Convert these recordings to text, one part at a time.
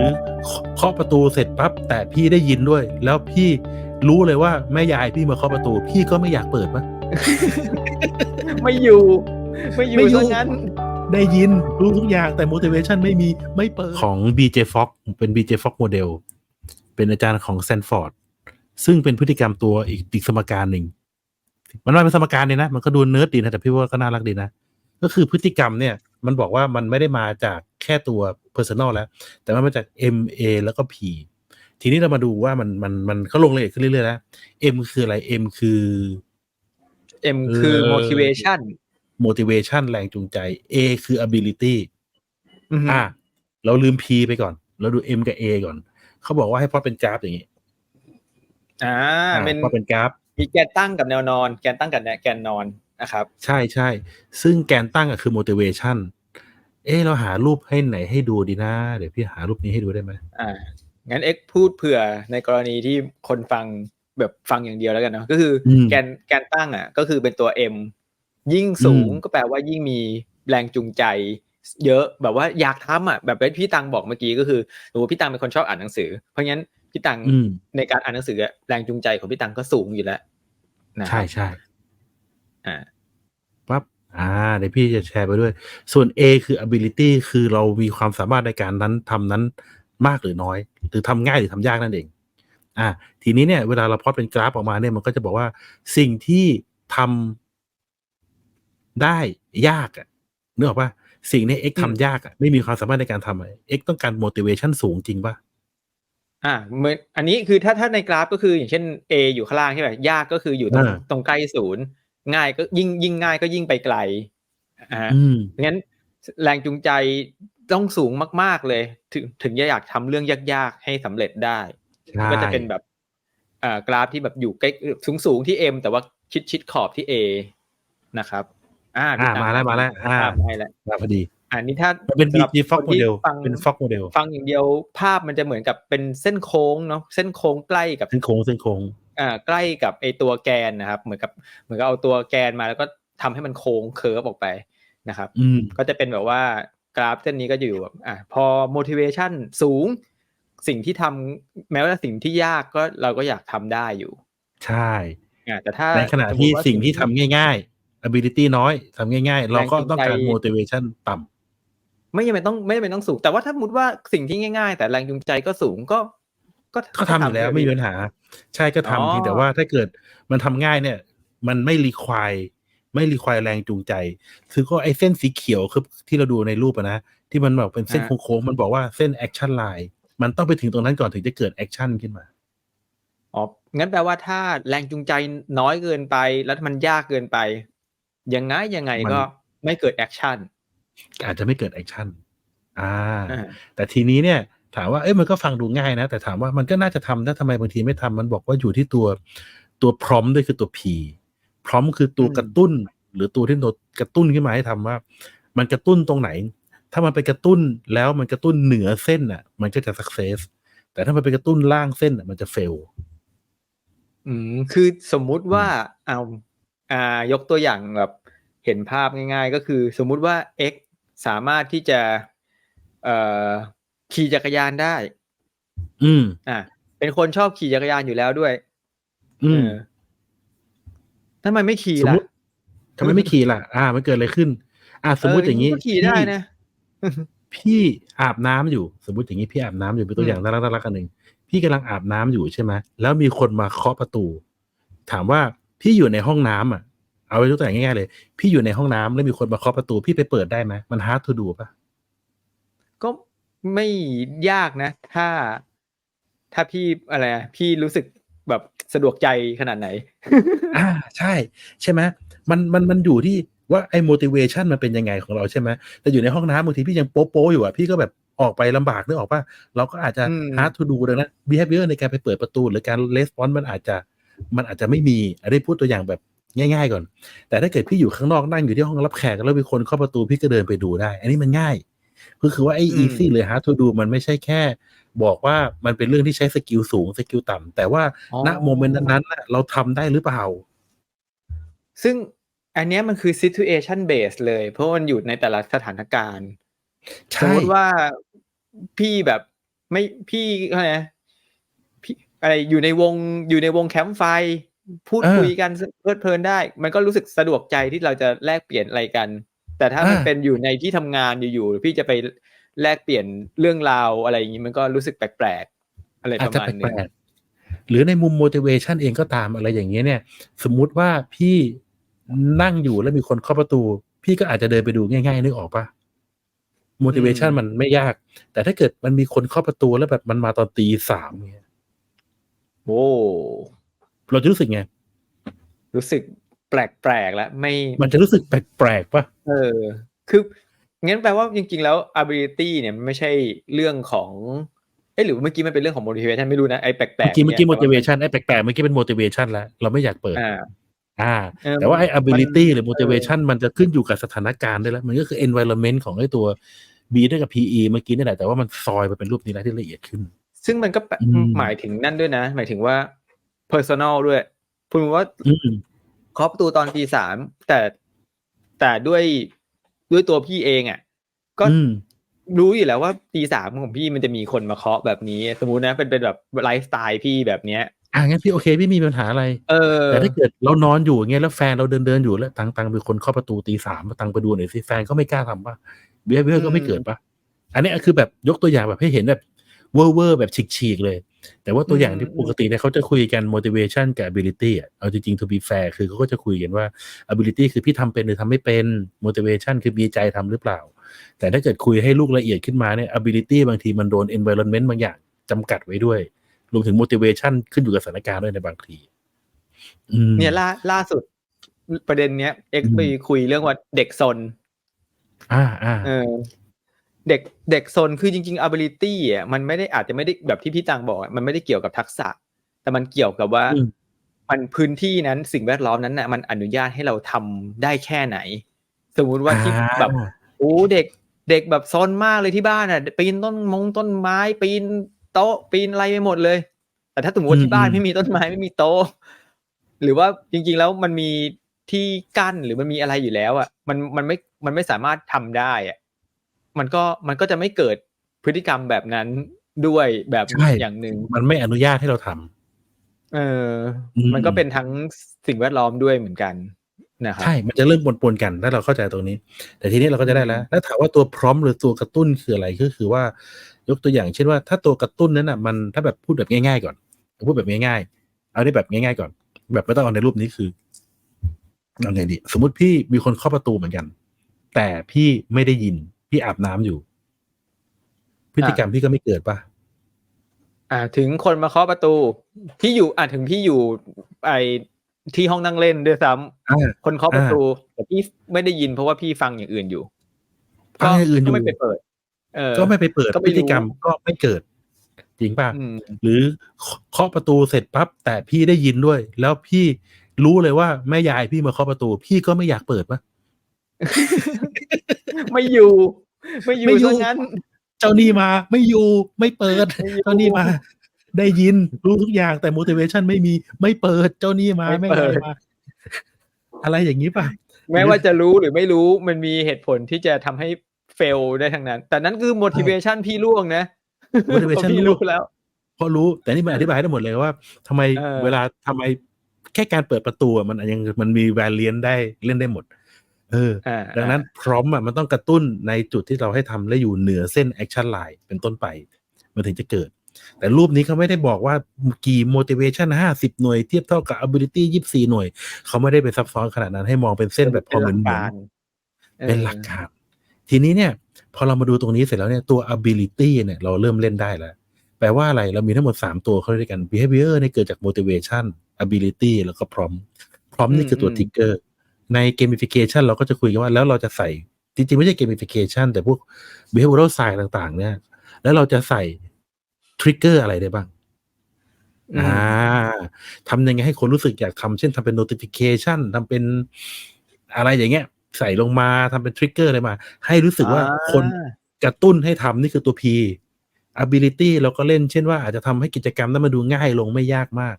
รือเคาะประตูเสร็จปั๊บแต่พี่ได้ยินด้วย แล้วพี่รู้เลยว่าแม่ยายพี่มาเคาะประตู พี่ก็ไม่อยากเปิดปะไม่อยู่ ไม่อยู่ไม่อยู่ซะงั้น ได้ยินรู้ทุกอย่างแต่ motivation ไม่มีไม่เปิด ของ BJ Fox เป็น BJ Fox โมเดลเป็นอาจารย์ของ Stanford ซึ่งเป็นพฤติกรรมตัวอีกอีกสมการหนึ่ง มันว่าเป็นสมการเนี่ยนะ มันก็ดูเนิร์ดดีนะ แต่พี่ว่าก็น่ารักดีนะ ก็คือพฤติกรรมเนี่ย มันบอกว่ามันไม่ได้มาจาก แค่ตัว personal แล้ว แต่มันมาจาก M A แล้วก็ P ทีนี้เรามาดูว่ามันมันมันเขาลงรายละเอียดขึ้นเรื่อยๆแล้ว M คืออะไร M คือ M คือเออ motivation motivation แรงจูงใจ A คือ ability อือฮึอะเราลืม P ไปก่อน เราดู M กับ A ก่อน เขาบอกว่าให้พอเป็นกราฟอย่างนี้ อ่าอะเป็นพอเป็นกราฟ มีแกนตั้งกับแนวนอน แกนตั้งกับแกนนอนนะครับ ใช่ใช่ ซึ่งแกนตั้งอะคือ motivation เอ๊ะเราหารูปให้ไหนให้ดูดีนะเดี๋ยวพี่หารูปนี้ให้ดูได้ไหมอ่างั้นเอ็กพูดเผื่อในกรณีที่คนฟังแบบฟังอย่างเดียวแล้วกันเนาะก็คืออมแกนแกนตั้งอะ ก็คือเป็นตัว M ยิ่งสูงอืมก็แปลว่ายิ่งมีแรงจูงใจ เยอะแบบว่าอยากทำอะแบบที่พี่ตังบอกเมื่อกี้ก็คือสมมติพี่ตังเป็นคนชอบอ่านหนังสือ เพราะงั้นพี่ตังอืมในการอ่านหนังสืออะแรงจูงใจของพี่ตังก็สูงอยู่แล้วนะคใช่รับใช่อ่าปั๊บ อ่าเดี๋ยวพี่จะแชร์ไปด้วย ส่วน A คือ ability คือเรามีความสามารถในการนั้นทำนั้นมากหรือน้อย หรือทำง่ายหรือทำยากนั่นเอง อ่า ทีนี้เนี่ยเวลาเราพลอตเป็นกราฟออกมาเนี่ยมันก็จะบอกว่าสิ่งที่ทำได้ยากอะนึกออกปะสิ่งนี้ X อืมทำยากอะไม่มีความสามารถในการทำอะ X ต้องการ motivation สูงจริงปะอ่าเหมือนอันนี้คือถ้าถ้าในกราฟก็คืออย่างเช่น A อยู่ข้างล่างใช่ไหมยากก็คืออยู่ตรงอ่าตรงใกล้ศูนย์ ง่ายก็ยิ่งยิ่งง่ายก็ยิ่งไปไกลอ่าอืมงั้นแรงจูงใจต้องสูงมาก ๆเลย ถึงถึงจะอยากทำเรื่องยากๆให้สำเร็จได้ใช่ก็จะเป็นแบบอ่ากราฟที่แบบอยู่ใกล้สูงสูงๆที่ M แต่ว่าชิดชิดขอบที่ A นะครับ อ่าอ่าพี่ตังมาแล้วมาแล้วอ่าภาพมาให้แล้วมาพอดีอันนี้ถ้ามันเป็นสำหรับ BG Fox คนที่ model ฟังเป็น Fox model ฟังอย่างเดียวภาพมันจะเหมือนกับเป็นเส้นโค้งเนาะเส้นโค้งใกล้กับเส้นโค้งเส้นโค้ง อ่าใกล้กับไอตัวแกนนะครับ เหมือนกับเหมือนกับเอาตัวแกนมาแล้วก็ทำให้มันโค้งเคิร์ฟออกไปนะครับอืมก็จะเป็นแบบว่ากราฟเส้นนี้ก็จะอยู่แบบอ่าพอ motivation สูง สิ่งที่ทำแม้ว่าสิ่งที่ยากก็เราก็อยากทำได้อยู่ ใช่อ่าแต่ถ้าในขณะสมมุที่ติว่าสิ่งที่ทำง่าย ๆ ability น้อยทำง่าย ๆ เราก็ต้องการแรงจูงใจ motivation ต่ำไม่จำเป็นต้องไม่จำเป็นต้องสูง แต่ว่าถ้าสมมติว่าสิ่งที่ง่าย ๆ แต่แรงจูงใจก็สูงก็ ก็ก็ทำอยู่แล้วไม่มีปัญหา ใช่ก็อ๋อทำเพียงแต่ว่าถ้าเกิดมันทำง่ายเนี่ย มันไม่รีควายไม่รีควายแรงจูงใจ คือก็ไอ้เส้นสีเขียวคือที่เราดูในรูปอะนะ ที่มันแบบเป็นเส้นโค้งๆมันบอกว่าเส้น action line มันต้องไปถึงตรงนั้นก่อนถึงจะเกิด action ขึ้นมาอ๋องั้นแปลว่าถ้าแรงจูงใจน้อยเกินไป แล้วมันยากเกินไป ยังไงยังไงก็ไม่เกิดแอคชั่นอาจจะไม่เกิด action อ่าอ่า แต่ทีนี้เนี่ย ถามว่าเอ้ยมันก็ฟังดูง่ายนะ แต่ถามว่ามันก็น่าจะทำนะทำไมบางทีไม่ทำมันบอกว่าอยู่ที่ตัวตัวพร้อมด้วยคือตัว P พร้อมคือตัวอืมกระตุ้น หรือตัวที่ตัวกระตุ้นขึ้นมาให้ทำว่า มันกระตุ้นตรงไหน ถ้ามันไปกระตุ้นแล้วมันกระตุ้นเหนือเส้นอะ มันก็จะ success แต่ถ้ามันไปกระตุ้นล่างเส้นอะมันจะ fail อืมคือสมมุติว่าเอาอ่ายกตัวอย่างแบบเห็นภาพง่าย ๆ ก็คือ สมมุติว่า x สามารถที่จะเอ่อ ขี่จักรยานได้ อืม อะเป็นคนชอบขี่จักรยานอยู่แล้วด้วย อืมเออทำไมไม่ขี่สมล่ะมติทำไมไม่ขี่ล่ะ อ่า มันเกิดอะไรขึ้น อ่า สมมติอย่างนี้นี้ก็ขี่ได้นะพี่อาบน้ำอยู่ สมมติอย่างนี้พี่อาบน้ำอยู่เป็นตัวอืมอย่างน่ารักน่ารักอันหนึ่งพี่กำลังอาบน้ำอยู่ใช่ไหมแล้วมีคนมาเคาะประตู ถามว่าพี่อยู่ในห้องน้ำอะ เอาไว้ตัวอย่างง่ายๆเลย พี่อยู่ในห้องน้ำแล้วมีคนมาเคาะประตู พี่ไปเปิดได้ไหมมัน hard to do ป่ะก็ ไม่ยากนะ ถ้า ถ้าพี่อะไรอะพี่รู้สึกแบบสะดวกใจขนาดไหน อ่าใช่ ใช่ไหมมันมันมันอยู่ที่ว่าไอ้ motivation มันเป็นยังไงของเราใช่ไหมแต่อยู่ในห้องน้ำบางทีพี่ยังโป๊ะโป๊ะอยู่อะพี่ก็แบบออกไปลำบากนึกออกป่ะเราก็อาจจะอืม hard to do ดังนั้น behavior ในการไปเปิดประตู หรือการ response มันอาจจะมันอาจจะไม่มีอันนี้พูดตัวอย่างแบบง่าย ๆ ก่อน แต่ถ้าเกิดพี่อยู่ข้างนอกนั่งอยู่ที่ห้องรับแขกแล้วมีคนเข้าประตูพี่ก็เดินไปดูได้ อันนี้มันง่าย ก็คือว่าไอ้อืม easy หรือ hard to do มันไม่ใช่แค่ บอกว่ามันเป็นเรื่องที่ใช้สกิลสูงสกิลต่ำแต่ว่าอ๋อณโมเมนต์นั้นๆน่ะเราทำได้หรือเปล่า ซึ่งอันเนี้ยมันคือ situation base เลย เพราะมันอยู่ในแต่ละสถานการณ์สมใช่มติว่าพี่แบบไม่พี่อะไรนะพี่อะไรอยู่ในวงอยู่ในวงแคมป์ไฟ พูดเออคุยกันเพลิดเพลินได้ มันก็รู้สึกสะดวกใจที่เราจะแลกเปลี่ยนอะไรกัน แต่ถ้ามันอ่าเป็นอยู่ในที่ทำงานอยู่ๆพี่จะไปแลกเปลี่ยนเรื่องราวอะไรอย่างนี้มันก็รู้สึกแปลกๆอะไรอาปจจะระมาณแปนึงลกๆหรือในมุม motivation เองก็ตามอะไรอย่างเงี้ยเนี่ย สมมุติว่าพี่นั่งอยู่แล้วมีคนเคาะประตู พี่ก็อาจจะเดินไปดูง่ายๆนึกออกปะ motivation มันไม่ยาก แต่ถ้าเกิดมันมีคนเคาะประตูแล้วแบบมันมาตอนตีสามเนี่ยโอ้เราจะรู้สึกไง รู้สึก แปลกๆแล้วไม่มันจะรู้สึกแปลกๆปะเออ คืองั้นแปลว่าจริงๆแล้ว ability เนี่ยมันไม่ใช่เรื่องของเอ้หรือว่าเมื่อกี้มันเป็นเรื่องของ motivation ไม่รู้นะไอ้แปลกๆเมื่อกี้เมื่อกี้นี่ย motivation ไอ้แปลกๆเมื่อกี้เป็น motivation แล้วเราไม่อยากเปิดอ่าอ่าเออแต่ว่าไอ้ ability มันหรือ motivation มันจะขึ้นอยู่กับสถานการณ์ด้วยแล้ว มันก็คือ environment ของไอ้ตัว B ด้วยกับ PE เมื่อกี้นี่แหละแต่ว่ามันซอยไปเป็นรูปนี้แล้วที่ละเอียดขึ้น ซึ่งมันก็แปลอืมหมายถึงนั่นด้วยนะ หมายถึงว่า personal ด้วยพูดว่าอืมเคาะประตูตอนตีสามแต่แต่ด้วยด้วยตัวพี่เองอะ ก็อืมรู้อยู่แล้วว่าตีสามของพี่มันจะมีคนมาเคาะแบบนี้ สมมุตินะเป็นเป็นแบบไลฟ์สไตล์พี่แบบเนี้ยอ่างั้นพี่โอเคพี่มีปัญหาอะไร เออ แต่ถ้าเกิดเรานอนอยู่อย่างเงี้ยแล้วแฟนเราเดินเดินๆอยู่แล้วตังตังเป็นคนเคาะประตูตีสามตังไปดูหน่อยสิแฟนก็ไม่กล้าทำป่ะเบียเบียก็ไม่เกิดป่ะอันนี้คือแบบยกตัวอย่างแบบให้เห็นแบบ เวอร์เวอร์แบบฉีกๆเลย แต่ว่าตัวอย่างที่อืมปกติเนี่ยเขาจะคุยกัน motivation กับ ability อะเอาจริงๆ to be fair คือเขาก็จะคุยกันว่า ability คือพี่ทำเป็นหรือทำไม่เป็น motivation คือมีใจทำหรือเปล่า แต่ถ้าเกิดคุยให้ลูกละเอียดขึ้นมาเนี่ย ability บางทีมันโดน environment บางอย่างจำกัดไว้ด้วย รวมถึง motivation ขึ้นอยู่กับสถานการณ์ด้วยในบางทีอืมเนี่ยล่าล่าสุดประเด็นเนี้ยเอ็กอืมไปคุยเรื่องว่าเด็กซนอ่าอ่าเออ เด็กเด็กซนคือจริงๆ ability อะมันไม่ได้อาจจะไม่ได้แบบที่พี่ตังบอกอะมันไม่ได้เกี่ยวกับทักษะ แต่มันเกี่ยวกับว่าอืมมันพื้นที่นั้นสิ่งแวดล้อมนั้นน่ะมันอนุญาตให้เราทำได้แค่ไหน สมมุติว่าที่แบบโอ้เด็กเด็กแบบซนมากเลยที่บ้านอะ ปีนต้นมงต้นไม้ ปีนโต๊ะปีนอะไรไปหมดเลย แต่ถ้าสมมติว่าที่บ้านอืมไม่มีต้นไม้ไม่มีโต๊ะหรือว่าจริง ๆ แล้วมันมีที่กั้นหรือมันมีอะไรอยู่แล้วอะมันมันไม่มันไม่สามารถทำได้อะ มันก็มันก็จะไม่เกิดพฤติกรรมแบบนั้นด้วยแบบใช่อย่างหนึ่งมันไม่อนุญาตให้เราทำเอออมมันก็เป็นทั้งสิ่งแวดล้อมด้วยเหมือนกันนะครับใช่ มันจะเริ่มปนๆกันถ้าเราเข้าใจตรงนี้ แต่ทีนี้เราก็จะได้แล้วแล้วถามว่าตัวพร้อมหรือตัวกระตุ้นคืออะไรก็คือว่า ยกตัวอย่างเช่นว่า ถ้าตัวกระตุ้นนั้นอะ มันถ้าแบบพูดแบบง่ายๆก่อนพูดแบบง่ายๆ เอาได้แบบง่ายๆก่อน แบบไม่ต้องเอาในรูปนี้คือเอาไงดีสมมติพี่มีคนเคาะประตูเหมือนกัน แต่พี่ไม่ได้ยิน พี่อาบน้ำอยู่ พฤติกรรมพี่ก็ไม่เกิดปะอ่า ถึงคนมาเคาะประตู พี่อยู่อ่าถึงพี่อยู่ ไอที่ห้องนั่งเล่นด้วยซ้ำอ่าคนเคาะประตูแต่พี่ไม่ได้ยินเพราะว่าพี่ฟังอย่างอื่นอยู่ฟังอย่างอื่นอยู่ก็ไม่ไปเปิด เออ ก็ไม่ไปเปิดก็ไม่พรู้ฤติกรรมก็ไม่เกิด จริงป่ะอืมหรือเคาะประตูเสร็จปั๊บแต่พี่ได้ยินด้วย แล้วพี่รู้เลยว่าแม่ยายพี่มาเคาะประตู พี่ก็ไม่อยากเปิดปะ ไม่อยู่ไม่อยู่ ไม่อยู่ซะงั้น เจ้านี่มา ไม่อยู่ไม่เปิดไม่อยู่เจ้านี่มา ได้ยินรู้ทุกอย่างแต่ motivation ไม่มีไม่เปิด เจ้านี่มาไม่ไม่เปิยาดยมาอะไรอย่างนี้ป่ะแม้ว่าจะรู้หรือไม่รู้มันมีเหตุผลที่จะทำให้เฟลได้ทั้งนั้น แต่นั้นคือ motivation พี่ล่วงนะ motivation เพราะพี่ล่วงรู้แล้วเพราะรู้แต่นี่มันอธิบายได้หมดเลยว่าทำไมเออเวลาทำไมแค่การเปิดประตูอะมันยังมันมี variant ได้เล่นได้หมด เอออ่าดังนั้นพร้อมอะมันต้องกระตุ้นในจุดที่เราให้ทำและอยู่เหนือเส้น action line เป็นต้นไป มันถึงจะเกิด แต่รูปนี้เขาไม่ได้บอกว่ากี่ motivation ห้าสิบหน่วยเทียบเท่ากับ ability ยี่สี่หน่วย เขาไม่ได้ไปซับซ้อนขนาดนั้นให้มองเป็นเส้นแบบพอเหมือนเหมือนเป็นหลักการทีนี้เนี่ย พอเรามาดูตรงนี้เสร็จแล้วเนี่ยตัว ability เนี่ยเราเริ่มเล่นได้แล้ว แปลว่าอะไรเรามีทั้งหมด 3 ตัวเข้าด้วยกัน behavior เนี่ยเกิดจาก motivation ability แล้วก็ prompt prompt นี่คือตัวอืม trigger ใน gamification เราก็จะคุยกันว่าแล้วเราจะใส่จริงๆ ไม่ใช่ gamification แต่พวก behavioral science ต่างๆ เนี่ย แล้วเราจะใส่ trigger อะไรได้บ้างอืมอ่าทำยังไงให้คนรู้สึกอยากทำเช่นทำเป็น notification ทำเป็นอะไรอย่างเงี้ย ใส่ลงมาทำเป็น trigger อะไรมา ให้รู้สึกว่าคนอ่ากระตุ้นให้ทำนี่คือตัว P ability เราก็เล่นเช่นว่าอาจจะทำให้กิจกรรมนั้นมาดูง่ายลงไม่ยากมาก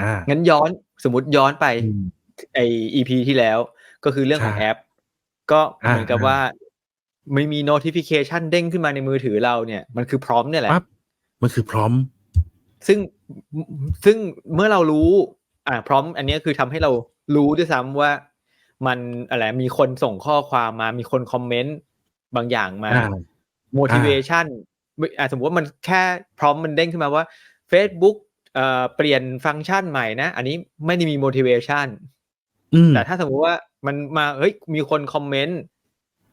อ่า งั้นย้อนสมมติย้อนไปอืม ไอ EP ที่แล้ว ก็คือเรื่องของใช่แอป ก็อ่าเหมือนกับว่าไม่มี notification เด้งขึ้นมาในมือถือเราเนี่ย มันคือพร้อมเนี่ยแหละปั๊บมันคือพร้อม ซึ่งซึ่งเมื่อเรารู้ อ่าพร้อม อันนี้คือทำให้เรารู้ด้วยซ้ำว่ามันอะไรมีคนส่งข้อความมามีคนคอมเมนต์บางอย่างมาอ่า motivation อ่าสมมติว่ามันแค่พร้อมมันเด้งขึ้นมาว่า Facebook เอ่อเปลี่ยนฟังก์ชันใหม่นะ อันนี้ไม่ได้มี motivation อืม แต่ถ้าสมมุติว่ามันมาเฮ้ยมีคนคอมเมนต์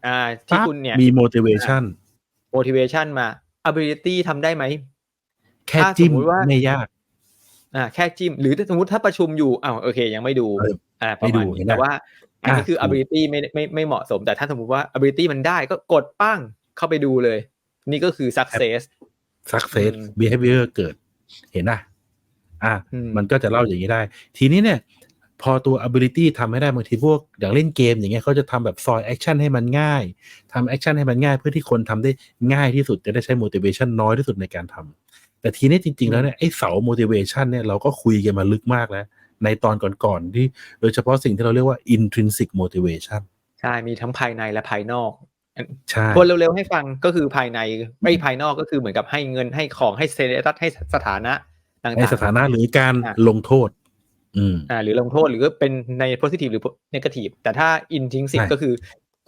อ่าที่ปั๊บคุณเนี่ยมี motivation motivation มา ability ทำได้ไหม แค่ถ้าจิ้มสมมุติว่าไม่ยาก อ่า แค่จิ้ม หรือถ้าสมมติถ้าประชุมอยู่อ้าวโอเค ยังไม่ดูเอออ่าปไม่ระดูมาณเห็นี้นไหมแต่ว่าอันนี้อะคือถูก ability ไม่ไม่ไม่เหมาะสม แต่ถ้าสมมติว่า ability มันได้ก็กดปั้งเข้าไปดูเลย นี่ก็คือ success success อืม behavior เกิด เห็นนะอะอืมมันก็จะเล่าอย่างนี้ได้ ทีนี้เนี่ย พอตัว ability ทำให้ได้บางทีพวกอย่างเล่นเกมอย่างเงี้ยเขาจะทำแบบซอยแอคชั่นให้มันง่ายทำแอคชั่นให้มันง่ายเพื่อที่คนทำได้ง่ายที่สุดจะได้ใช้ motivation น้อยที่สุดในการทำแต่ทีนี้จริง ๆ แล้วเนี่ยไอ้เสา motivation เนี่ยเราก็คุยกันมาลึกมากแล้ว ในตอนก่อนๆที่โดยเฉพาะสิ่งที่เราเรียกว่า intrinsic motivation ใช่ มีทั้งภายในและภายนอกใช่ทวนเร็วๆให้ฟังก็คือภายในไม่ภายนอกก็คือเหมือนกับให้เงินให้ของให้เซตัสให้สถานะต่างๆในสถานะหรือการอะลงโทษ อืมอ่าหรือลงโทษหรือเป็นใน positive หรือ negative แต่ถ้า intrinsic ใช่ก็คือ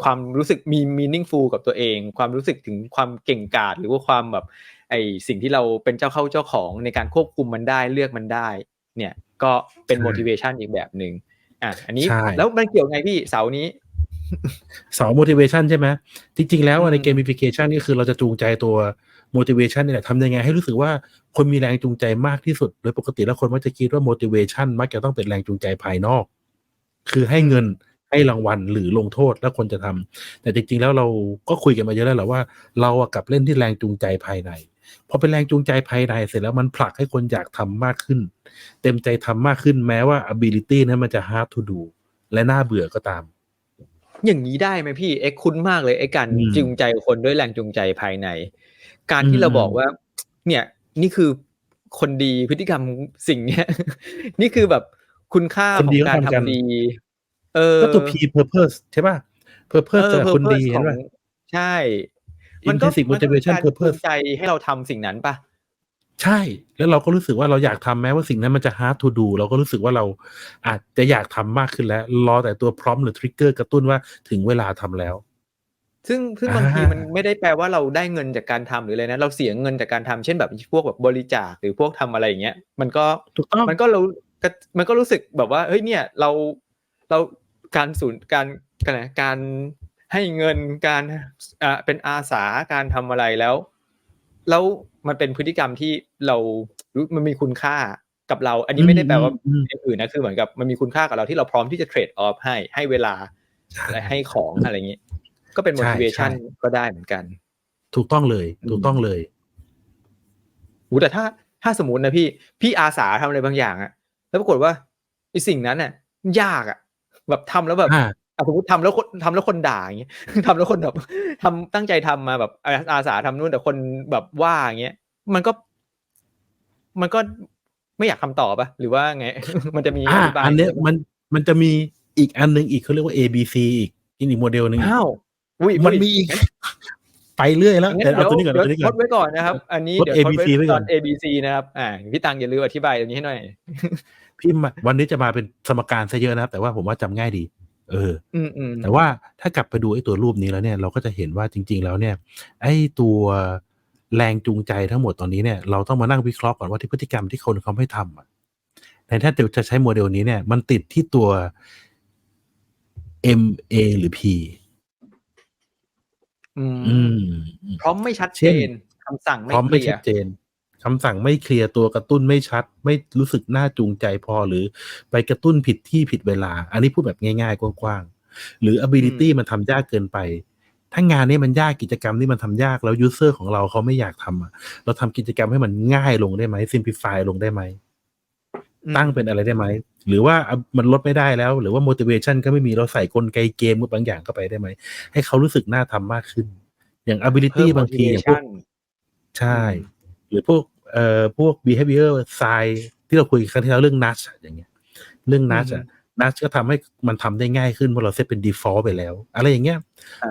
ความรู้สึกมี meaningful กับตัวเอง ความรู้สึกถึงความเก่งกาจหรือว่าความแบบไอสิ่งที่เราเป็นเจ้าเข้าเจ้าของในการควบคุมมันได้เลือกมันได้ เนี่ยก็เป็น motivation อีกแบบหนึ่งอะอันนี้ใช่แล้วมันเกี่ยวไงพี่เสาร์นี้เสา motivation ใช่ไหมจริงๆแล้วอะในอืม gamification นี่คือเราจะจูงใจตัว motivation นี่แหละทำยังไงให้รู้สึกว่าคนมีแรงจูงใจมากที่สุด โดยปกติแล้วคนมักจะคิดว่า motivation มักจะต้องเป็นแรงจูงใจภายนอก คือให้เงินให้รางวัลหรือลงโทษแล้วคนจะทำแต่จริง ๆ แล้วเราก็คุยกันมาเยอะแล้วแหละว่าเราอะกลับเล่นที่แรงจูงใจภายในพอเป็นแรงจูงใจภายในเสร็จแล้วมันผลักให้คนอยากทำมากขึ้น เต็มใจทำมากขึ้นแม้ว่า ability นั้นมันจะ hard to do และน่าเบื่อก็ตาม อย่างนี้ได้ไหมพี่เอ็กคุ้นมากเลยไอ้การอืมจูงใจคนด้วยแรงจูงใจภายใน การที่อืมเราบอกว่า เนี่ย นี่คือคนดีพฤติกรรมสิ่งเนี้ย นี่คือแบบคุณค่าคนของดีก็การทำกันทำดี เออก็ตัว P purpose ใช่ป่ะ purpose เออจากคนดี purpose เห็นป่ะของใช่ มันก็ intrinsic มันก็เป็น motivation การจูง purpose ใจให้เราทำสิ่งนั้นปะ ใช่ แล้วเราก็รู้สึกว่าเราอยากทำแม้ว่าสิ่งนั้นมันจะ hard to do เราก็รู้สึกว่าเราอาจจะอยากทำมากขึ้นแล้ว รอแต่ตัวพร้อมหรือ trigger กระตุ้นว่าถึงเวลาทำแล้ว ซึ่งซึ่งอ่าบางทีมันไม่ได้แปลว่าเราได้เงินจากการทำหรืออะไรนะ เราเสียเงินจากการทำเช่นแบบพวกแบบบริจาคหรือพวกทำอะไรอย่างเงี้ย มันก็ถูกต้องมันก็เราก็มันก็รู้สึกแบบว่าเฮ้ยเนี่ยเราเราการสูญการการอะไรการให้เงินการอ่าเป็นอาสาการทำอะไรแล้ว แล้วมันเป็นพฤติกรรมที่เรารู้มันมีคุณค่ากับเรา อันนี้ไม่ได้แปลว่าอืมอย่างอื่นนะคือเหมือนกับมันมีคุณค่ากับเราที่เราพร้อมที่จะเทรดออฟให้ให้เวลาและให้ของอะไรอย่างงี้ก็เป็นใช่ motivation ใช่ก็ได้เหมือนกัน ถูกต้องเลยอืมถูกต้องเลยหูแต่ถ้าถ้าสมมตินะพี่พี่อาสาทำอะไรบางอย่างอะแล้วปรากฏว่าไอสิ่งนั้นน่ะยากอะแบบทำแล้วแบบอ่าอะ สมมติทำแล้วคนทำแล้วคนด่าอย่างเงี้ยทำแล้วคนแบบทำตั้งใจทำมาแบบอาอาสาทำนู่นแต่คนแบบว่าอย่างเงี้ยมันก็ มันก็ไม่อยากทำต่อปะหรือว่าไง มันจะมีอ่าอธิบายอันเนี้ยมันมันจะมีอีกอันหนึงอีกเขาเรียกว่า A B C อีกอีกโมเดลหนึ่งอ้าวอุ้ยมันมีอีกไปเรื่อยแล้วงั้นแต่เอาเดี๋ยวตัวนี้ก่อนเดี๋ยวเอาตัวนี้ทก่อดนไว้ก่อนนะครับ อันนี้ทดเดี๋ยวทด ABC ไว้ก่อนต ABC นะครับ อ่าพี่ตังอย่าลืมอธิบายตรงนี้ให้หน่อยพี่มาวันนี้จะมาเป็นสมการซะเยอะนะครับ แต่ว่าผมว่าจำง่ายดี เอออืมอืมแต่ว่าถ้ากลับไปดูไอ้ตัวรูปนี้แล้วเนี่ย เราก็จะเห็นว่าจริง ๆ แล้วเนี่ย ไอ้ตัวแรงจูงใจทั้งหมดตอนนี้เนี่ย เราต้องมานั่งวิเคราะห์ก่อนว่าที่พฤติกรรมที่คนเขาไม่ทำอะแต่ถ้าเดี๋ยวจะใช้โมเดลนี้เนี่ย มันติดที่ตัว M A หรือ P อืมอืมพร้อมไม่ชัดเช่เจนนคำสั่งพไม่ร้อมเคไม่ลียชัดร์เจน คำสั่งไม่เคลียร์ตัวกระตุ้นไม่ชัด ไม่รู้สึกน่าจูงใจพอหรือไปกระตุ้นผิดที่ผิดเวลา อันนี้พูดแบบง่าย ๆ กว้างๆ หรือ ability มันทำยากเกินไป ถ้างานนี้มันยากกิจกรรมที่มันทำยากแล้ว user ของเราเขาไม่อยากทำอะเราทำกิจกรรมให้มันง่ายลงได้ไหม simplify ลงได้ไหมตั้งเป็นอะไรได้ไหม หรือว่ามันลดไม่ได้แล้ว หรือว่า motivation ก็ไม่มีเราใส่กลไกเกมบางอย่างเข้าไปได้ไหม ให้เขารู้สึกน่าทำมากขึ้น อย่าง ability เพิ่มบางทีอย่างพวก motivation ใช่ หรือพวก เอ่อพวก behavior science ที่เราคุยกันครั้งที่แล้วเรื่อง nudge อะอย่างเงี้ย เรื่อง nudge อะ nudge ก็ทำให้มันทำได้ง่ายขึ้นเพราะเราเซตเป็น default ไปแล้ว อะไรอย่างเงี้ย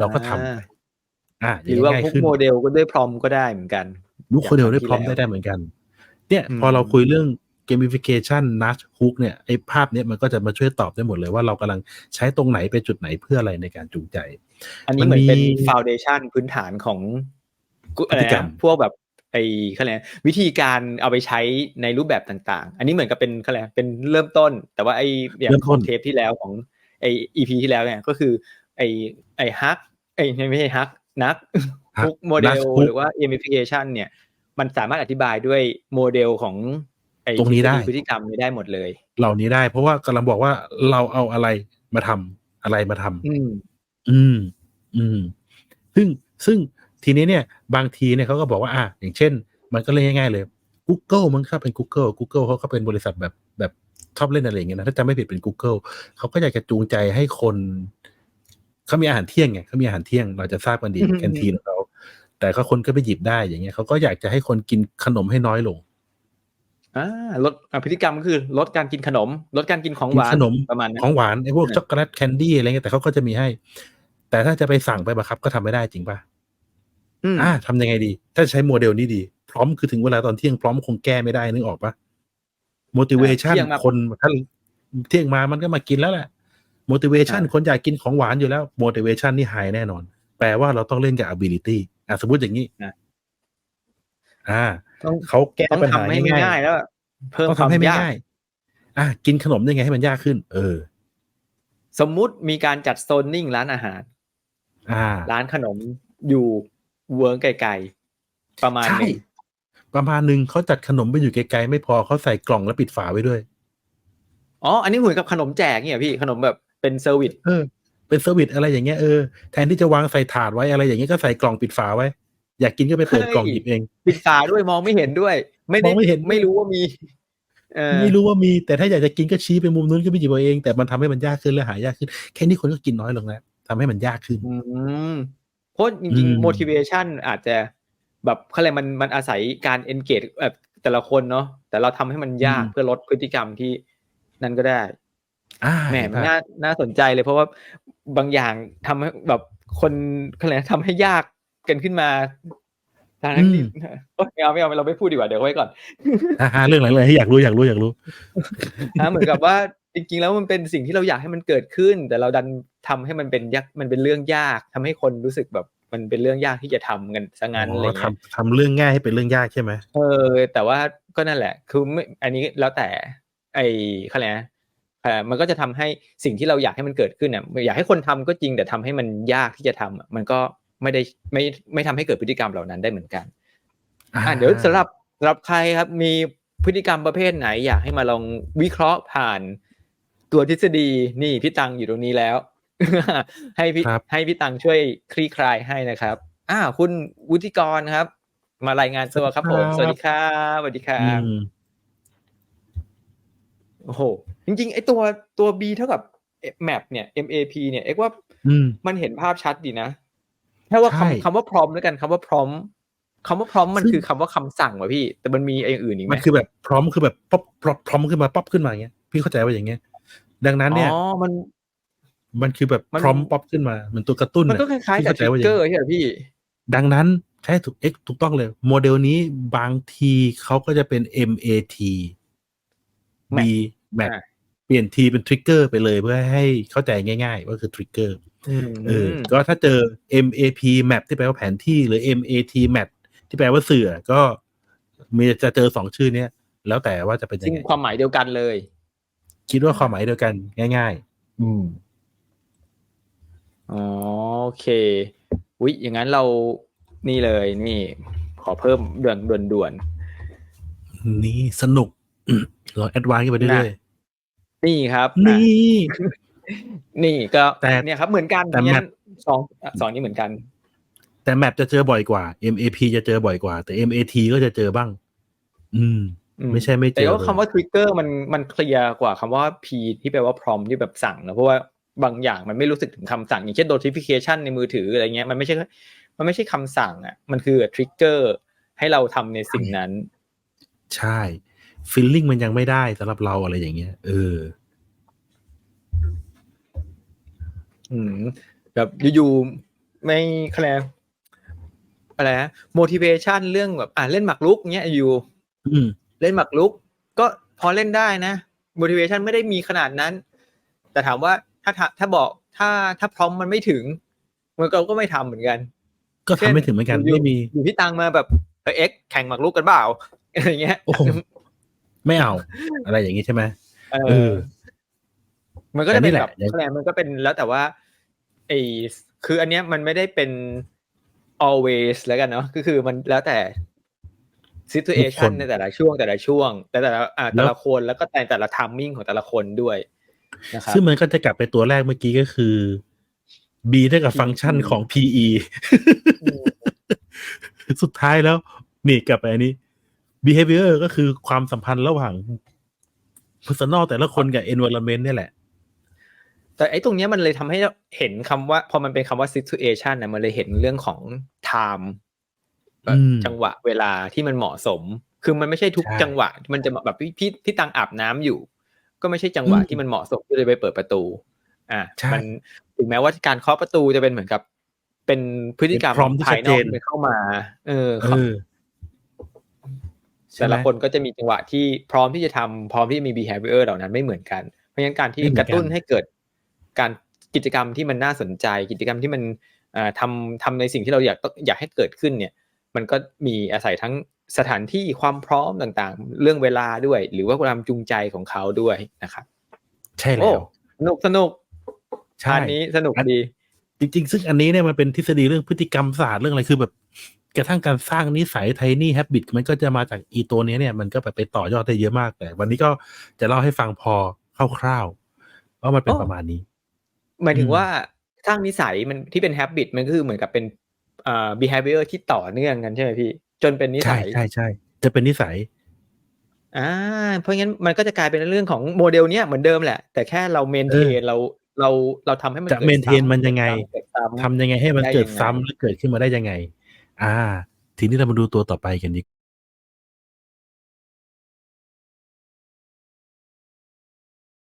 เราก็ทำอ่าอ่าหรือว่าง่ายพวกขึ้นโมเดลก็ด้วยพรอมก็ได้เหมือนกันนุกโคเดลอย่างได้ที่พร้อมแล้วได้ได้เหมือนกัน เนี่ยอืมพอเราคุยเรื่อง gamification nudge hook เนี่ยไอ้ภาพเนี้ยมันก็จะมาช่วยตอบได้หมดเลยว่าเรากำลังใช้ตรงไหนไปจุดไหนเพื่ออะไรในการจูงใจ อันนี้มันเหมือนเป็นมีฟ u n เดชั n พื้นฐานของกุพฤติกรรมอะไรนะพวกแบบ ไอ้เขาเรียกอะไรวิธีการเอาไปใช้ในรูปแบบต่าง ๆ อันนี้เหมือนกับเป็นเขาเรียกอะไรเป็นเริ่มต้น แต่ว่าไอ้อย่างของเทปที่แล้วของไอ้อีพีที่แล้วเนี่ยก็คือไอ้ไอ้ฮักไอ้ไม่ใช่ฮักนัก Hack ทุกโมเดล Nudge hook หรือว่า gamification เนี่ย มันสามารถอธิบายด้วยโมเดลของไอ้ตรงนี้ได้ทฤษฎีพฤติกรรมนี้ได้หมดเลย เหล่านี้ได้ เพราะว่ากำลังบอกว่าเราเอาอะไรมาทำอะไรมาทำอืม อืม อืม ซึ่งซึ่ง ทีนี้เนี่ยบางทีเนี่ยเขาก็บอกว่าอะอย่างเช่น มันก็เลยง่ายๆเลย Google มันถ้าเป็น Google Google เขาก็เป็นบริษัทแบบแบบชอบเล่นอะไรอย่างเงี้ยนะถ้าจำไม่ผิดเป็น Google เขาก็อยากจะจูงใจให้คนเขามีอาหารเที่ยงไงเขามีอาหารเที่ยง เราจะทราบกันดีอืมแคนทีนของเขาแต่ก็คนก็ไปหยิบได้อย่างเงี้ยเขาก็อยากจะให้คนกินขนมให้น้อยลงอ่าลดอะพฤติกรรมก็คือลดการกินขนม ลดการกินของหวานกินขนมประมาณนั้นของหวานไอ้พวกอ่าช็อกโกแลตแคนดี้อะไรเงี้ยแต่เขาก็จะมีให้ แต่ถ้าจะไปสั่งไปบังคับก็ทำไม่ได้จริงป่ะ อืมอ่าทำยังไงดี ถ้าใช้โมเดลนี้ดี พร้อมคือถึงเวลาตอนเที่ยงพร้อมคงแก้ไม่ได้นึกออกปะ motivation เที่ยงมาคนถ้าเที่ยงมามันก็มากินแล้วแหละ motivation อ่าคนอยากกินของหวานอยู่แล้ว motivation นี่ high แน่นอน แปลว่าเราต้องเล่นกับ ability อะสมมติอย่างนี้นะอ่าต้องเขาแก้ต้องปัญหาทำให้ไม่ง่ายง่ายแล้วเพิ่ๆมต้องความทำให้ไม่ยากง่ายอะกินขนมยังไงให้มันยากขึ้น เออ สมมุติมีการจัดโซนนิ่งร้านอาหาร อ่า ร้านขนมอยู่ เวิร์กไกลๆประมาณใช่หนึงประมาณหนึ่งเขาจัดขนมไปอยู่ไกลๆไม่พอเขาใส่กล่องแล้วปิดฝาไว้ด้วยอ๋ออันนี้เหมือนกับขนมแจกเนี่ยพี่ขนมแบบเป็นเซอร์วิสเออ เป็นเซอร์วิสอะไรอย่างเงี้ยเออแทนที่จะวางใส่ถาดไว้อะไรอย่างเงี้ยก็ใส่กล่องปิดฝาไว้ อยากกินก็ไปเปิดกล่องหยิบเอง ปิดฝาด้วยมองไม่เห็นด้วย ไม่ได้มองไม่เห็นไม่รู้ว่ามีเออไม่รู้ว่ามีแต่ถ้าอยากจะกินก็ชี้ไปมุมนู้นก็ไปหยิบเอาเองแต่มันทำให้มันยากขึ้นและหายากขึ้น แค่นี้คนก็กินน้อยลงแล้วทำให้มันยากขึ้นอืมเพ ราะจริงอืมๆ motivation อาจจะแบบเขาเรียกมันมันอาศัยการ engage แบบแต่ละคนเนาะแต่เราทำให้มันยากเพื่อลดพฤติกรรมที่นั่นก็ได้อ่าแหมเห็นมันปะน่าน่าสนใจเลย เพราะว่าบางอย่างทำให้แบบคนเขาเรียกทำให้ยากกันขึ้นมาทางนั้นที่โอ๊ยไม่เอาไม่เอาเราไม่พูดดีกว่าเดี๋ยวไว้ก่อนอ่าเรื่องอะไรเลยให้อยากรู้อยากรู้อยากรู้นะเหมือนกับว่า จริงๆแล้วมันเป็นสิ่งที่เราอยากให้มันเกิดขึ้น แต่เราดันทำให้มันเป็นยากมันเป็นเรื่องยากทำให้คนรู้สึกแบบมันเป็นเรื่องยากที่จะทำกันซะงั้นอะไรอ๋อเงี้ยทำทำเรื่องง่ายให้เป็นเรื่องยากใช่ไหมเออ แต่ว่าก็นั่นแหละ คือไม่อันนี้แล้วแต่ ไอ้เขาเรียกนะเออมันก็จะทำให้สิ่งที่เราอยากให้มันเกิดขึ้นอะอยากให้คนทำก็จริง แต่ทำให้มันยากที่จะทำอะมันก็ไม่ได้ไม่ไม่ทำให้เกิดพฤติกรรมเหล่านั้นได้เหมือนกัน อะเดี๋ยวสำหรับสำหรับใครครับมีพฤติกรรมประเภทไหน อยากให้มาลองวิเคราะห์ผ่าน ตัวทฤษฎีนี่พี่ตังอยู่ตรงนี้แล้ว ให้พี่ครับให้พี่ตังช่วยคลี่คลายให้นะครับอ่าคุณวุฒิกรครับ มารายงานตัวครับผม สวัสดีครับสวัสดีครัอืบมโอ้โหจริงๆไอ้ตัวตัว B เท่ากับ map เนี่ย MAP เนี่ยเอ็กว่าอืมมันเห็นภาพชัดดีนะแค่ว่าใช่คำคำว่าพร้อมแล้วกันคำว่าพร้อมคำว่าพร้อมมันซึ่งคือคำว่าคำสั่งว่ะพี่ แต่มันมีอย่างอื่นอีกไหมมันคือแบบพร้อมคือแบบป๊อปพร้อมพร้อมขึ้นมาป๊อปขึ้นมาอย่างเงี้ยพี่เข้าใจว่าอย่างเงี้ย ดังนั้นเนี่ยอ๋อมัน มันคือแบบมันพร้อมป๊อปขึ้นมาเหมือนตัวกระตุ้นมันก็คน่ะล้ายๆพี่กับเข้าทใจริกว่าอย่างเกอร์ใช่ไหมพี่ ดังนั้นใช่ถูกเอ็กถูกต้องเลย โมเดลนี้บางทีเขาก็จะเป็น MAT B Map อ่าเปลี่ยนทีเป็นทริกเกอร์ไปเลยเพื่อให้เข้าใจง่ายๆว่าคือทริกเกอร์เอออมก็ถ้าเจอ MAP Map ที่แปลว่าแผนที่หรือ MAT Map ที่แปลว่าเสือก็มีจะเจอสองชื่อเนี้ยแล้วแต่ว่าจะเป็นยัซึ่งงไงความหมายเดียวกันเลย คิดว่าความหมายเดียวกันง่าย ๆ อืมอ๋อโอเคอุ๊ยอย่างนั้นเรานี่เลยนี่ ขอเพิ่มเดือนด่วนด่วนนี่สนุกเราแอดวานซ์กันไปเรื่อยๆนี่ครับๆอะนี่ นี่ก็แต่เนี่ยครับเหมือนกันแต่งั้น map สองอะสองนี้เหมือนกัน แต่แมปจะเจอบ่อยกว่า MAP จะเจอบ่อยกว่า แต่ MAT ก็จะเจอบ้าง อืมอืม ไม่ใช่ไม่เจแต่อว่าเลยคำว่า trigger มันมันเคลียร์กว่าคำว่า P ที่แปลว่า prompt ที่แบบสั่งนะเพราะว่าบางอย่างมันไม่รู้สึกถึงคำสั่ง อย่างเช่น notification ในมือถืออะไรเงี้ยมันไม่ใช่มันไม่ใช่คำสั่งอะมันคือ trigger ให้เราทำในสิ่งนั้น ใช่ feeling มันยังไม่ได้สำหรับเราอะไรอย่างเงี้ย เออ อืมแบบอยู่ๆไม่คะแนนอะไรนะ motivation เรื่องแบบ อ่าเล่นหมากรุกเนี้ยอยู่ อืม เล่นหมากรุก ก็พอเล่นได้นะ motivation ไม่ได้มีขนาดนั้น แต่ถามว่าถ้าถ้าถ้าบอกถ้าถ้าพร้อมมันไม่ถึงมันก็ก็ไม่ทำเหมือนกัน ก็ทำไม่ถึงเหมือนกันยู่ไม่มีอยู่ที่ตังมาแบบเออเอ็กแข่งหมากรุกกันเปล่าอะไรเงี้ยโอ้โหไม่เอา อะไรอย่างนี้ใช่ไหมเอเอออมันก็จะเป็นแต่นี่แหแบละบอย่างคะแนนมันก็เป็นแล้วแต่ว่าไอคืออันเนี้ยมันไม่ได้เป็น always แล้วกันเนาะก็คือมันแล้วแต่ situation ในแต่ละช่วงแต่ละช่วง แต่แต่ละอ่าแต่ละคนแล้วก็แต่แต่ละ timing ของแต่ละคนด้วยนะครับซึ่งมันก็จะกลับไปตัวแรกเมื่อกี้ก็คือ b เท่ากับฟังก์ชันของ pe สุดท้ายแล้ว นี่กลับไปอันนี้ behavior ก็คือความสัมพันธ์ระหว่าง personal แต่ละคนกับ environment เนี่ยแหละ แต่ไอ้ตรงเนี้ยมันเลยทำให้เห็นคำว่า พอมันเป็นคำว่า situation นะมันเลยเห็นเรื่องของ time แบบอืม จังหวะเวลาที่มันเหมาะสม คือมันไม่ใช่ทุกใช่จังหวะที่มันจะแบบพี่พี่พี่ตังอาบน้ำอยู่ ก็ไม่ใช่จังหวะอืมที่มันเหมาะสมที่จะไปเปิดประตู อ่าใช่มันถึงแม้ว่าการเคาะประตูจะเป็นเหมือนกับ เป็นพฤติกรรมเป็น prompt ที่ภายนอกชัดเจนที่เข้ามา เออเออใช่แต่ไหมละคนก็จะมีจังหวะที่พร้อมที่จะทำพร้อมที่จะมี behavior เหล่านั้นไม่เหมือนกัน เพราะฉะนั้นการที่ไม่เหมืกอนระกันตุ้นให้เกิดการกิจกรรมที่มันน่าสนใจ กิจกรรมที่มันเอ่อทำทำในสิ่งที่เราอยากต้องอยากให้เกิดขึ้นเนี่ย มันก็มีอาศัยทั้งสถานที่ความพร้อมต่างๆ เรื่องเวลาด้วย หรือว่าความจูงใจของเขาด้วยนะครับ ใช่โอ้แล้วสนุกสนุกใช่อันนี้สนุกอันดี จริง ๆ ซึ่งอันนี้เนี่ยมันเป็นทฤษฎีเรื่องพฤติกรรมศาสตร์เรื่องอะไรคือแบบกระทั่งการสร้างนิสัยไทนี่แฮบบิตมันก็จะมาจากอีตัวเนี้ยเนี่ยมันก็แบบไปต่อยอดได้เยอะมากแต่ วันนี้ก็จะเล่าให้ฟังพอคร่าวๆว่ามันเป็นโอ้ประมาณนี้ หมายถึงอืมว่าสร้างนิสัยมันที่เป็น habit มันก็คือเหมือนกับเป็นเอ่อ behavior ที่ต่อเนื่องกันใช่ไหมพี่ จนเป็นนิใช่สัย ใช่ใช่จะเป็นนิสัยอ่าเพราะงั้นมันก็จะกลายเป็นเรื่องของโมเดลเนี้ยเหมือนเดิมแหละ แต่แค่เราเมนเทนเออเราเราเราทำให้มันจะกิด maintain ซ้ำมันยังไงเกิดซ้ำทำยังไงให้มันได้เกิดยังไงซ้ำหรือเกิดขึ้นมาได้ยังไง อ่า ทีนี้เรามาดูตัวต่อไปกันดี